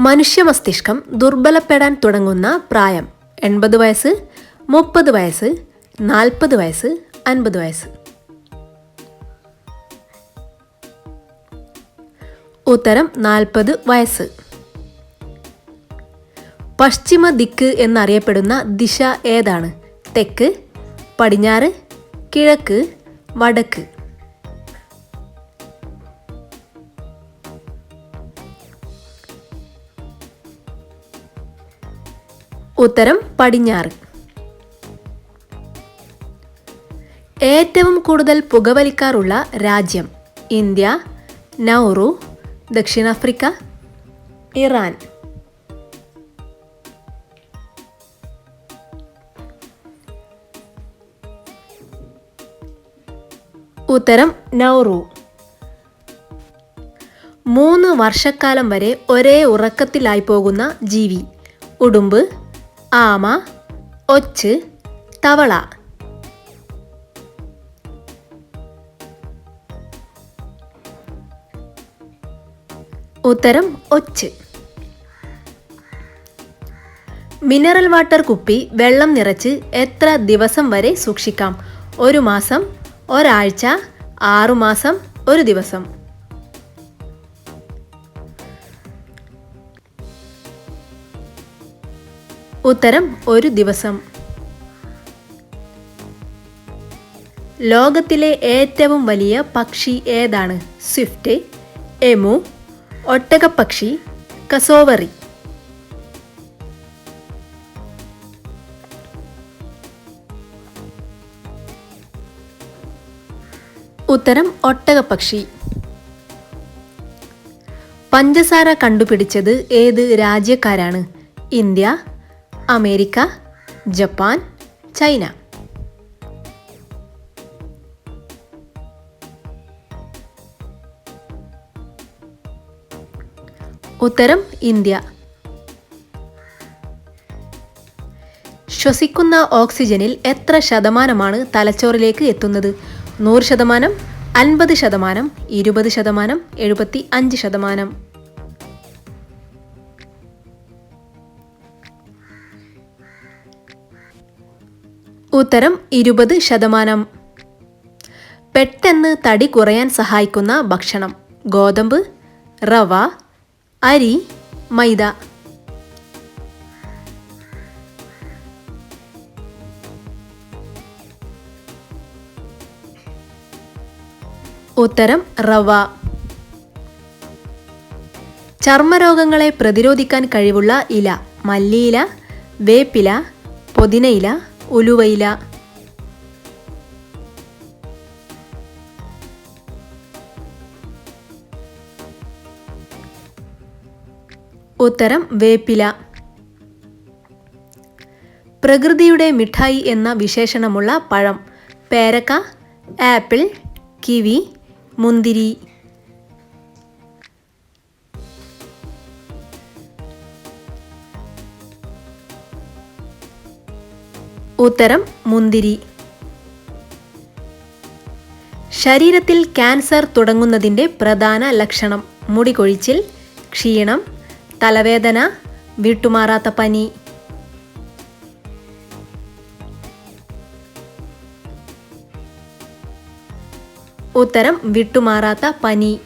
മനുഷ്യ മസ്തിഷ്കം ദുർബലപ്പെടാൻ തുടങ്ങുന്ന പ്രായം എൺപത് വയസ്സ് മുപ്പത് വയസ്സ് നാൽപ്പത് വയസ്സ് അൻപത് വയസ്സ്. ഉത്തരം നാൽപ്പത് വയസ്സ്. പശ്ചിമ ദിക്ക് എന്നറിയപ്പെടുന്ന ദിശ ഏതാണ്? തെക്ക് പടിഞ്ഞാറ് കിഴക്ക് വടക്ക്. ഉത്തരം പടിഞ്ഞാറ്. ഏറ്റവും കൂടുതൽ പുകവലിക്കാറുള്ള രാജ്യം ഇന്ത്യ നൗറു ദക്ഷിണാഫ്രിക്ക ഇറാൻ. ഉത്തരം നൗറു. മൂന്ന് വർഷക്കാലം വരെ ഒരേ ഉറക്കത്തിലായി പോകുന്ന ജീവി ഉടുമ്പ് ആമ ഒച്ച് തവള. ഉത്തരം ഒച്ച്. മിനറൽ വാട്ടർ കുപ്പി വെള്ളം നിറച്ച് എത്ര ദിവസം വരെ സൂക്ഷിക്കാം? ഒരു മാസം ഒരാഴ്ച ആറുമാസം ഒരു ദിവസം. ഉത്തരം ഒരു ദിവസം. ലോകത്തിലെ ഏറ്റവും വലിയ പക്ഷി ഏതാണ്? സ്വിഫ്റ്റ് എമു ഒട്ടകപ്പക്ഷി കസോവറി. ഉത്തരം ഒട്ടകപ്പക്ഷി. പഞ്ചസാര കണ്ടുപിടിച്ചത് ഏത് രാജ്യക്കാരാണ്? India America Japan China. ഉത്തരം ഇന്ത്യ. ശ്വസിക്കുന്ന ഓക്സിജനിൽ എത്ര ശതമാനമാണ് തലച്ചോറിലേക്ക് എത്തുന്നത്? നൂറ് ശതമാനം അൻപത് ശതമാനം ഇരുപത് ശതമാനം എഴുപത്തി അഞ്ച് ശതമാനം. ഉത്തരം ഇരുപത് ശതമാനം. പെട്ടെന്ന് തടി കുറയാൻ സഹായിക്കുന്ന ഭക്ഷണം. ഗോതമ്പ് റവ അരി മൈദ. ഉത്തരം റവ. ചർമ്മരോഗങ്ങളെ പ്രതിരോധിക്കാൻ കഴിവുള്ള ഇല. മല്ലിയില വേപ്പില പുതിനയില ഉലുവയില. ഉത്തരം വേപ്പില. പ്രകൃതിയുടെ മിഠായി എന്ന വിശേഷണമുള്ള പഴം. പേരക്ക ആപ്പിൾ കിവി മുന്തിരി. ഉത്തരം മുന്തിരി. ശരീരത്തിൽ ക്യാൻസർ തുടങ്ങുന്നതിന്റെ പ്രധാന ലക്ഷണം. മുടി കൊഴിച്ചിൽ ക്ഷീണം തലവേദന വിട്ടുമാറാത്ത പനി. ഉത്തരം വിട്ടുമാറാത്ത പനി.